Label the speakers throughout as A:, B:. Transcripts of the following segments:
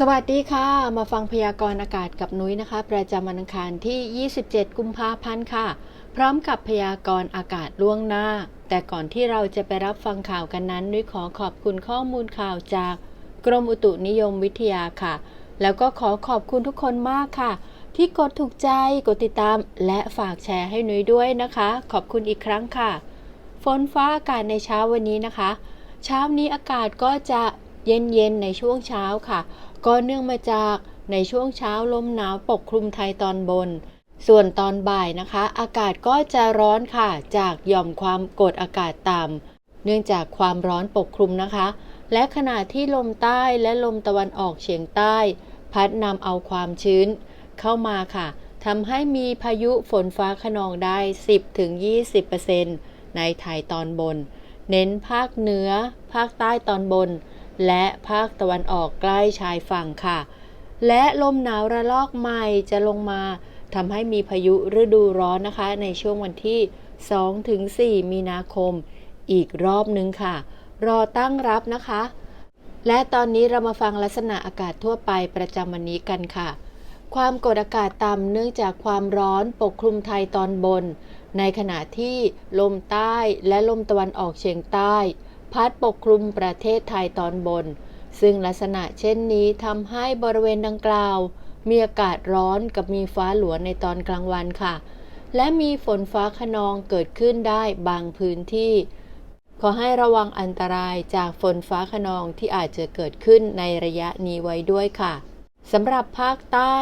A: สวัสดีค่ะ มาฟังพยากรณ์อากาศกับนุ้ยนะคะ ประจำวันอังคารที่ 27 กุมภาพันธ์ค่ะ พร้อมกับพยากรณ์อากาศล่วงหน้า แต่ก่อนที่เราจะไปรับฟังข่าวกันนั้น นุ้ยขอขอบคุณข้อมูลข่าวจากกรมอุตุนิยมวิทยาค่ะ แล้วก็ขอขอบคุณทุกคนมากค่ะ ที่กดถูกใจ กดติดตาม และฝากแชร์ให้นุ้ยด้วยนะคะ ขอบคุณอีกครั้งค่ะ ฝนฟ้าอากาศในเช้าวันนี้นะคะ เช้านี้อากาศก็จะเย็นๆในช่วงเช้าค่ะ ก็เนื่องมาจากในช่วงเช้าลมหนาวปกคลุมไทยตอนบน ส่วนตอนบ่ายนะคะ อากาศก็จะร้อนค่ะ จากหย่อมความกดอากาศต่ำเนื่องจากความร้อนปกคลุมนะคะ และขณะที่ลมใต้และลมตะวันออกเฉียงใต้ พัดนำเอาความชื้น เข้ามาค่ะทำให้มีพายุฝนฟ้าขนองได้ 10-20%ในไทยตอนบน เน้นภาคเหนือ ภาคใต้ตอนบน และภาคตะวันออกใกล้ชายฝั่งค่ะ และลมหนาวระลอกใหม่จะลงมาทำให้มีพายุฤดูร้อนนะคะ ในช่วงวันที่ 2-4 มีนาคม อีกรอบนึงค่ะ รอตั้งรับนะคะ และตอนนี้เรามาฟังลักษณะอากาศทั่วไปประจำวันนี้กันค่ะ ความกดอากาศต่ำเนื่องจากความร้อนปกคลุมไทยตอนบน ในขณะที่ลมใต้และลมตะวันออกเฉียงใต้ พัดปกคลุมประเทศไทยตอนบน ซึ่งลักษณะเช่นนี้ทำให้บริเวณดังกล่าว มีอากาศร้อนกับมีฟ้าหลวในตอนกลางวันค่ะ และมีฝนฟ้าขนองเกิดขึ้นได้บางพื้นที่ ขอให้ระวังอันตรายจากฝนฟ้าขนองที่อาจจะเกิดขึ้นในระยะนี้ไว้ด้วยค่ะสำหรับภาคใต้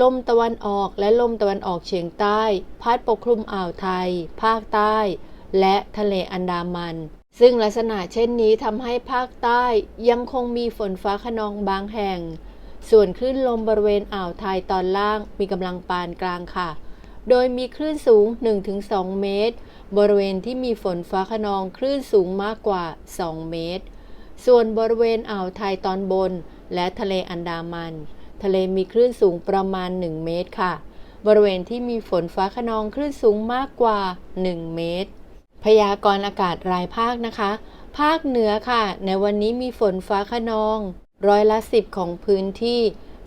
A: ลมตะวันออกและลมตะวันออกเฉียงใต้ พัดปกคลุมอ่าวไทย ภาคใต้ และทะเลอันดามัน ซึ่งลักษณะเช่นนี้ทำให้ภาคใต้ยังคงมีฝนฟ้าขนองบางแห่ง ส่วนคลื่นลมบริเวณอ่าวไทยตอนล่างมีกำลังปานกลางค่ะ โดยมีคลื่นสูง 1-2 เมตร บริเวณที่มีฝนฟ้าขนองคลื่นสูงมากกว่า 2 เมตร ส่วนบริเวณอ่าวไทยตอนบน และทะเลอันดามัน ทะเลมีคลื่นสูงประมาณ 1 เมตรค่ะ บริเวณที่มีฝนฟ้าขนองคลื่นสูงมากกว่า 1 เมตร พยากรณ์อากาศรายภาคนะคะ ภาคเหนือค่ะ ในวันนี้มีฝนฟ้าขนอง ร้อยละสิบของพื้นที่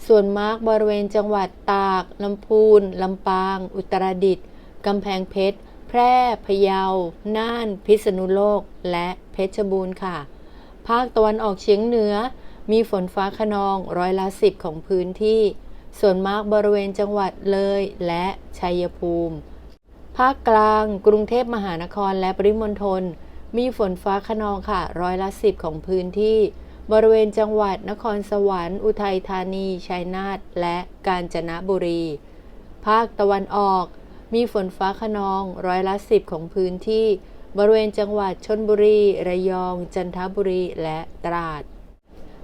A: ส่วนมากบริเวณจังหวัดตาก ลำพูน ลำปาง อุตรดิตถ์กำแพงเพชร แพร่ พะเยา น่าน พิษณุโลก และเพชรบูรณ์ค่ะ ภาคตะวันออกเฉียงเหนือ มีฝนฟ้าขนองร้อยละสิบของพื้นที่ ส่วนมากบริเวณจังหวัดเลยและชัยภูมิ ภาคกลาง กรุงเทพมหานครและปริมณฑลมีฝนฟ้าขนองค่ะ ร้อยละสิบของพื้นที่ บริเวณจังหวัดนครสวรรค์ อุทัยธานี ชัยนาท และกาญจนบุรี ภาคตะวันออก มีฝนฟ้าขนอง ร้อยละสิบของพื้นที่ บริเวณจังหวัดชนบุรี ระยอง จันทบุรี และตราด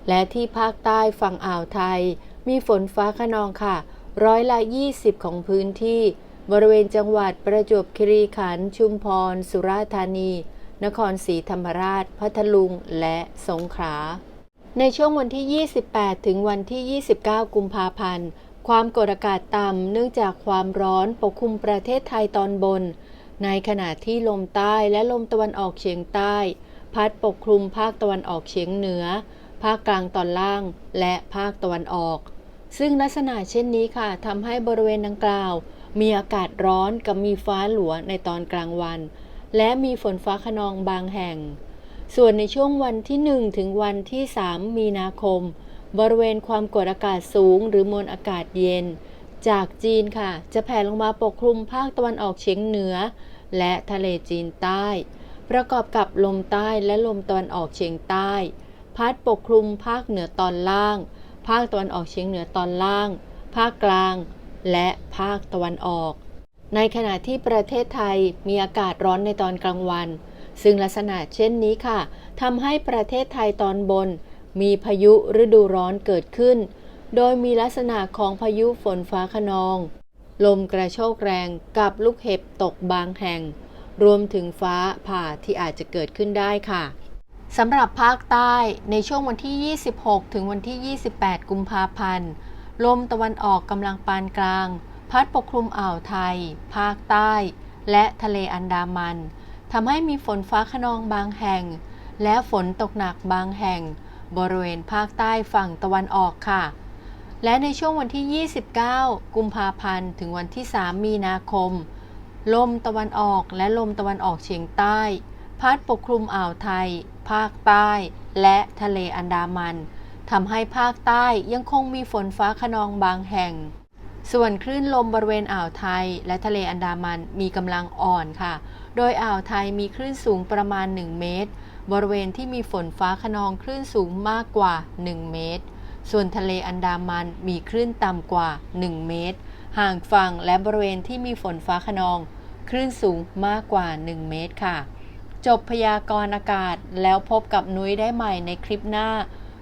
A: และที่ภาคใต้ฝั่งอ่าวไทย มีฝนฟ้าขนองค่ะ ร้อยละ20ของพื้นที่ บริเวณจังหวัดประจวบคีรีขันธ์ชุมพร สุราษฎร์ธานี นครศรีธรรมราช พัทลุง และสงขลา ในช่วงวันที่ 28 ถึงวันที่ 29 กุมภาพันธ์ ความกดอากาศต่ำเนื่องจากความร้อนปกคลุมประเทศไทยตอนบน ในขณะที่ลมใต้และลมตะวันออกเฉียงใต้ พัดปกคลุมภาคตะวันออกเฉียงเหนือ ภาคกลางตอนล่าง และภาคตะวันออก ซึ่งลักษณะเช่นนี้ค่ะทำให้บริเวณดังกล่าว มีอากาศร้อนกับมีฟ้าหลัวในตอนกลางวัน และมีฝนฟ้าขนองบางแห่ง ส่วนในช่วงวันที่ 1 ถึงวันที่ 3 มีนาคม บริเวณความกดอากาศสูงหรือมวลอากาศเย็น จากจีนค่ะ จะแผ่ลงมาปกคลุมภาคตะวันออกเฉียงเหนือ และทะเลจีนใต้ ประกอบกับลมใต้และลมตะวันออกเฉียงใต้ พัดปกคลุมภาคเหนือตอนล่าง ภาคตะวันออกเฉียงเหนือตอนล่าง ภาคกลาง และภาคตะวันออก ในขณะที่ประเทศไทยมีอากาศร้อนในตอนกลางวัน ซึ่งลักษณะเช่นนี้ค่ะทำให้ประเทศไทยตอนบน มีพายุฤดูร้อนเกิดขึ้น โดยมีลักษณะของพายุฝนฟ้าขนอง ลมกระโชกแรงกับลูกเห็บตกบางแห่ง รวมถึงฟ้าผ่าที่อาจจะเกิดขึ้นได้ค่ะสำหรับภาคใต้ในช่วงวันที่ 26 ถึงวันที่ 28 กุมภาพันธ์ ลมตะวันออกกำลังปานกลาง พัดปกคลุมอ่าวไทย ภาคใต้ และทะเลอันดามันทำให้มีฝนฟ้าขนองบางแห่ง และฝนตกหนักบางแห่ง บริเวณภาคใต้ฝั่งตะวันออกค่ะ และในช่วงวันที่ 29 กุมภาพันธ์ ถึงวันที่ 3 มีนาคม ลมตะวันออกและลมตะวันออกเฉียงใต้ พัดปกคลุมอ่าวไทย ภาคใต้ และทะเลอันดามัน ทำให้ภาคใต้ยังคงมีฝนฟ้าขนองบางแห่ง ส่วนคลื่นลมบริเวณอ่าวไทย และทะเลอันดามันมีกำลังอ่อนค่ะ โดยอ่าวไทยมีคลื่นสูงประมาณ 1 เมตร บริเวณที่มีฝนฟ้าขนองคลื่นสูงมากกว่า 1 เมตร ส่วนทะเลอันดามันมีคลื่นต่ำกว่า 1 เมตร ห่างฝั่งและบริเวณที่มีฝนฟ้าขนอง คลื่นสูงมากกว่า 1 เมตรค่ะ จบพยากรณ์อากาศแล้วพบกับนุ้ยได้ใหม่ในคลิปหน้า